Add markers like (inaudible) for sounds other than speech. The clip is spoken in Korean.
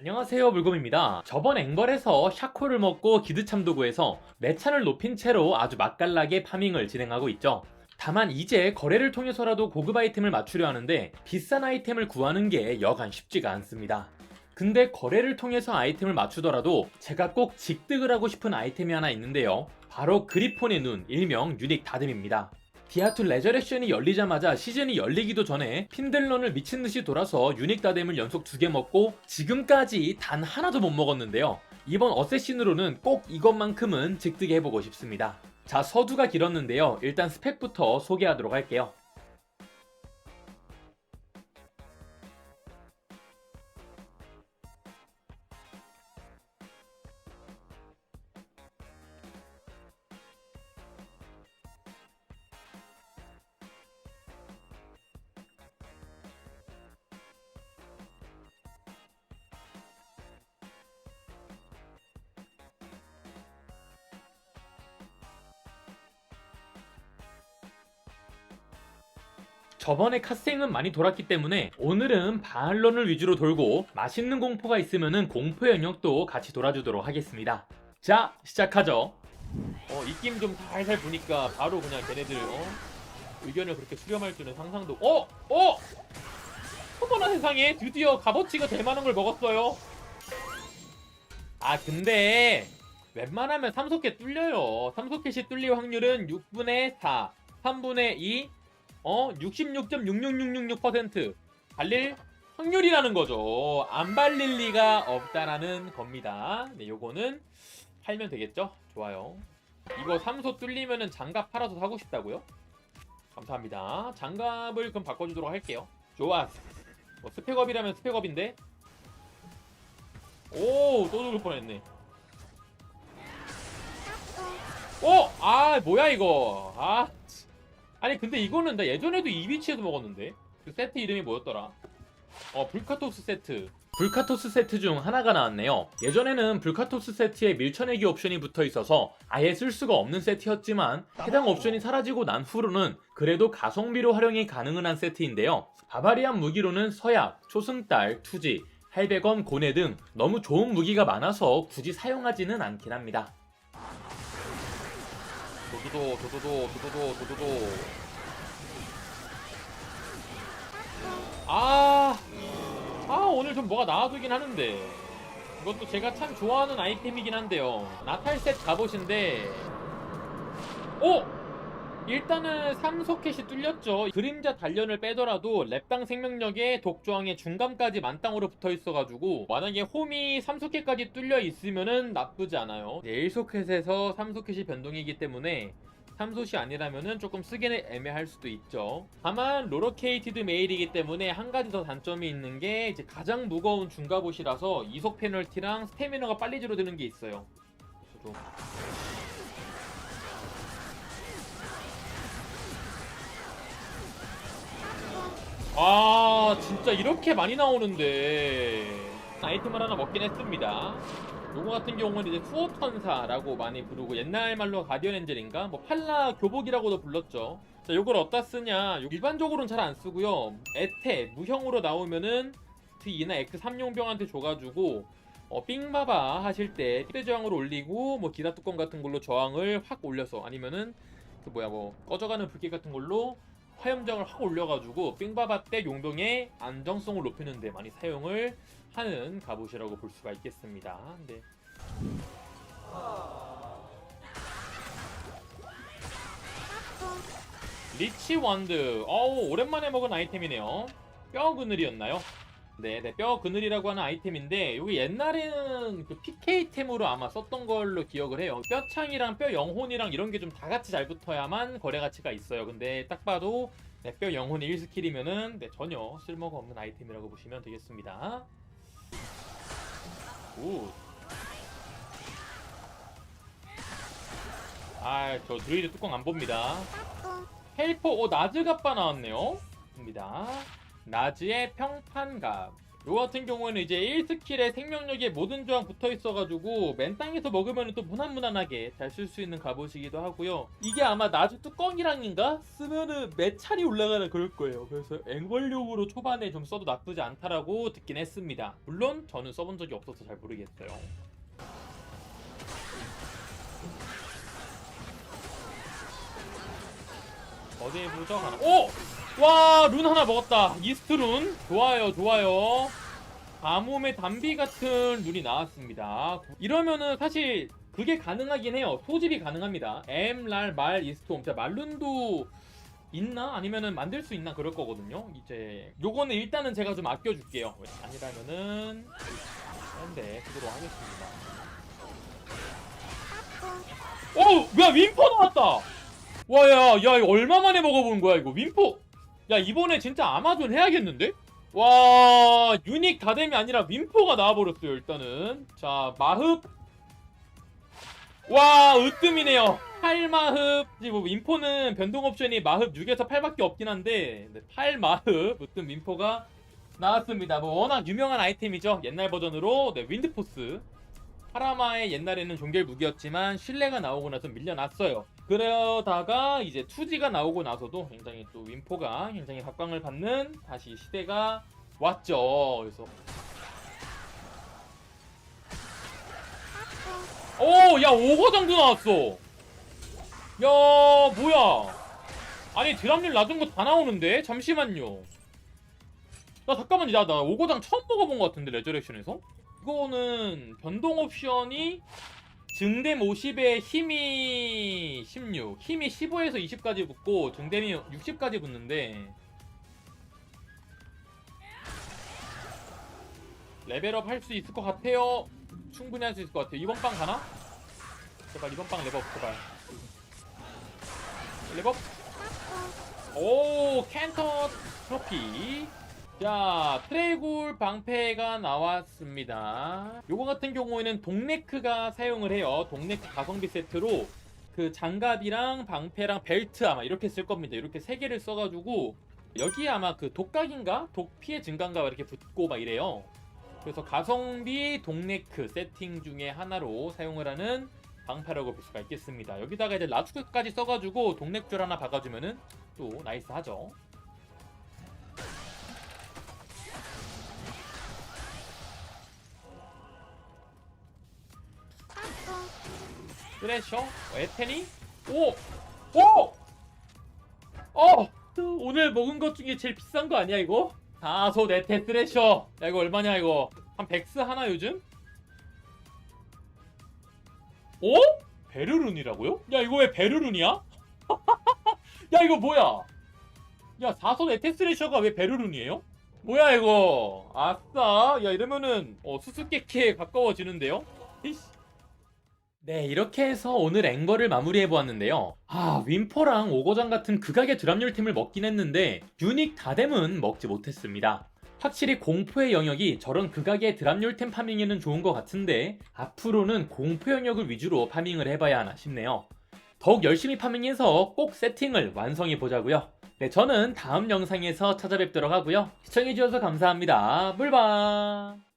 안녕하세요 물곰입니다. 저번 앵벌에서 샤코를 먹고 기드참도 구해서 매찬을 높인 채로 아주 맛깔나게 파밍을 진행하고 있죠. 다만 이제 거래를 통해서라도 고급 아이템을 맞추려 하는데 비싼 아이템을 구하는 게 여간 쉽지가 않습니다. 근데 거래를 통해서 아이템을 맞추더라도 제가 꼭 직득을 하고 싶은 아이템이 하나 있는데요. 바로 그리폰의 눈, 일명 유닉 다듬입니다. 디아투 레저렉션이 열리자마자 시즌이 열리기도 전에 핀들런을 미친듯이 돌아서 유닉 다뎀을 연속 두 개 먹고 지금까지 단 하나도 못 먹었는데요. 이번 어쌔신으로는 꼭 이것만큼은 직득해보고 싶습니다. 자, 서두가 길었는데요. 일단 스펙부터 소개하도록 할게요. 저번에 카생은 많이 돌았기 때문에 오늘은 바알론을 위주로 돌고 맛있는 공포가 있으면은 공포 영역도 같이 돌아주도록 하겠습니다. 자, 시작하죠. 어, 입김 좀 살살 보니까 바로 그냥 걔네들 어? 의견을 그렇게 수렴할 줄은 상상도 어! 어! 어머나 세상에 드디어 값어치가 될 만한 걸 먹었어요. 아 근데 웬만하면 삼속캐 뚫려요. 삼속캐시 뚫릴 확률은 6분의 4, 3분의 2, 어 66.66666% 발릴 확률이라는 거죠. 안 발릴 리가 없다라는 겁니다. 네, 요거는 팔면 되겠죠? 좋아요. 이거 삼소 뚫리면은 장갑 팔아서 사고 싶다고요? 감사합니다. 장갑을 그럼 바꿔주도록 할게요. 좋아. 뭐 스펙업이라면 스펙업인데. 오, 또 죽을 뻔했네. 오, 아 뭐야 이거. 아, 치. 아니 근데 이거는 나 예전에도 이 위치에서 먹었는데. 그 세트 이름이 뭐였더라? 어, 불카토스 세트. 불카토스 세트 중 하나가 나왔네요. 예전에는 불카토스 세트에 밀쳐내기 옵션이 붙어 있어서 아예 쓸 수가 없는 세트였지만 해당 옵션이 사라지고 난 후로는 그래도 가성비로 활용이 가능한 한 세트인데요. 바바리안 무기로는 서약, 초승달, 투지, 할배검, 고뇌 등 너무 좋은 무기가 많아서 굳이 사용하지는 않긴 합니다. 도도도 도도도 도도도 도도도. 아, 아 오늘 좀 뭐가 나와주긴 하는데. 이것도 제가 참 좋아하는 아이템이긴 한데요. 나탈셋 갑옷인데. 오! 일단은 3소켓이 뚫렸죠 그림자 단련을 빼더라도 랩당 생명력에 독조항의 중감까지 만땅으로 붙어있어가지고 만약에 홈이 3소켓까지 뚫려 있으면은 나쁘지 않아요 1소켓에서 3소켓이 변동이기 때문에 3솥이 아니라면은 조금 쓰기는 애매할 수도 있죠. 다만 로로케이티드 메일이기 때문에 한 가지 더 단점이 있는 게 이제 가장 무거운 중갑옷이라서 이속 페널티랑 스태미너가 빨리 줄어드는 게 있어요. 좀 진짜 이렇게 많이 나오는데 아이템을 하나 먹긴 했습니다. 요거 같은 경우는 이제 후어천사라고 많이 부르고 옛날 말로 가디언 엔젤인가 뭐 팔라 교복이라고도 불렀죠. 자 요걸 어디다 쓰냐? 일반적으로는 잘 안 쓰고요. 에테 무형으로 나오면은 T2나 X3용병한테 줘가지고 어, 삥바바 하실 때 삐대 저항을 올리고 뭐 기타 뚜껑 같은 걸로 저항을 확 올려서 아니면은 그 뭐야 뭐 꺼져가는 불길 같은 걸로 화염정을 확 올려가지고 삥바바 때 용병의 안정성을 높이는 데 많이 사용을 하는 갑옷이라고 볼 수가 있겠습니다. 네. 리치 원드. 어우, 오랜만에 먹은 아이템이네요. 뼈 그늘이었나요? 네, 네, 뼈 그늘이라고 하는 아이템인데, 여기 옛날에는 그 PK템으로 아마 썼던 걸로 기억을 해요. 뼈창이랑 뼈 영혼이랑 이런 게 좀 다 같이 잘 붙어야만 거래 가치가 있어요. 근데 딱 봐도 네, 뼈 영혼이 1스킬이면은 네, 전혀 쓸모가 없는 아이템이라고 보시면 되겠습니다. 굿. 아, 저 드루이드 뚜껑 안 봅니다. 헬퍼, 오, 나즈 갑바 나왔네요. 입니다. 나즈의 평판갑. 요 같은 경우에는 이제 1스킬에 생명력에 모든 조항 붙어 있어가지고 맨 땅에서 먹으면 또 무난무난하게 잘 쓸 수 있는 갑옷이기도 하고요. 이게 아마 나주 뚜껑이랑인가 쓰면은 메찰이 올라가나 그럴 거예요. 그래서 앵벌용으로 초반에 좀 써도 나쁘지 않다라고 듣긴 했습니다. 물론 저는 써본 적이 없어서 잘 모르겠어요. 어디 보죠? 하나. 오! 와, 룬 하나 먹었다. 이스트 룬. 좋아요, 좋아요. 가뭄의 담비 같은 룬이 나왔습니다. 이러면은 사실 그게 가능하긴 해요. 소집이 가능합니다. M, 랄, 말, 이스트, 옴. 자, 말룬도 있나? 아니면은 만들 수 있나? 그럴 거거든요. 이제 요거는 일단은 제가 좀 아껴줄게요. 아니라면은 네, 그대로 하겠습니다. 오! 야, 윈퍼 나왔다! 와, 야, 야, 얼마 만에 먹어본 거야, 이거. 윈포. 야, 이번에 진짜 아마존 해야겠는데? 와, 유닉 다뎀이 아니라 윈포가 나와버렸어요, 일단은. 자, 마흡. 와, 으뜸이네요. 8마흡. 이제 뭐, 윈포는 변동 옵션이 마흡 6에서 8밖에 없긴 한데, 네, 8마흡, 으뜸 윈포가 나왔습니다. 뭐, 워낙 유명한 아이템이죠. 옛날 버전으로, 네, 윈드포스. 파라마의 옛날에는 종결 무기였지만 신뢰가 나오고 나서 밀려났어요. 그러다가 이제 투지가 나오고 나서도 굉장히 또 윈포가 굉장히 각광을 받는 다시 시대가 왔죠. 그래서 오, 야 오거장도 나왔어. 야, 뭐야? 아니 드랍률 낮은 거 다 나오는데 잠시만요. 나 잠깐만, 야, 나 오거장 처음 먹어본 것 같은데 레저렉션에서? 이거는 변동 옵션이 증댐 50에 힘이 16, 힘이 15에서 20까지 붙고 증댐이 60까지 붙는데 레벨업 할 수 있을 것 같아요. 충분히 할 수 있을 것 같아요. 이번 방 가나? 제발 이번 방 레벨업 제발. 레벨업. 오 캔터 트로피. 자, 트레이굴 방패가 나왔습니다. 요거 같은 경우에는 동네크가 사용을 해요. 동네크 가성비 세트로 그 장갑이랑 방패랑 벨트 아마 이렇게 쓸 겁니다. 이렇게 세 개를 써가지고 여기에 아마 그 독각인가? 독 피해 증가인가 이렇게 붙고 막 이래요. 그래서 가성비 동네크 세팅 중에 하나로 사용을 하는 방패라고 볼 수가 있겠습니다. 여기다가 이제 라투크까지 써가지고 동네줄 하나 박아주면은 또 나이스하죠. 쓰레셔? 에테니? 오! 오! 어! 오늘 먹은 것 중에 제일 비싼 거 아니야 이거? 다소 에테 쓰레셔 야 이거 얼마냐 이거 한 백스 하나 요즘? 오? 베르룬이라고요? 야 이거 왜 베르룬이야? (laughs) 야 이거 뭐야? 야 사소 에테 쓰레셔가 왜 베르룬이에요? 뭐야 이거 아싸 야 이러면은 어, 수수께끼에 가까워지는데요? 이씨 네, 이렇게 해서 오늘 앵거를 마무리해 보았는데요. 아, 윈포랑 오거장 같은 극악의 드랍률 팀을 먹긴 했는데 유닉 다뎀은 먹지 못했습니다. 확실히 공포의 영역이 저런 극악의 드랍률 템 파밍에는 좋은 것 같은데 앞으로는 공포 영역을 위주로 파밍을 해봐야 하나 싶네요. 더욱 열심히 파밍해서 꼭 세팅을 완성해 보자고요. 네, 저는 다음 영상에서 찾아뵙도록 하고요. 시청해주셔서 감사합니다. 물방!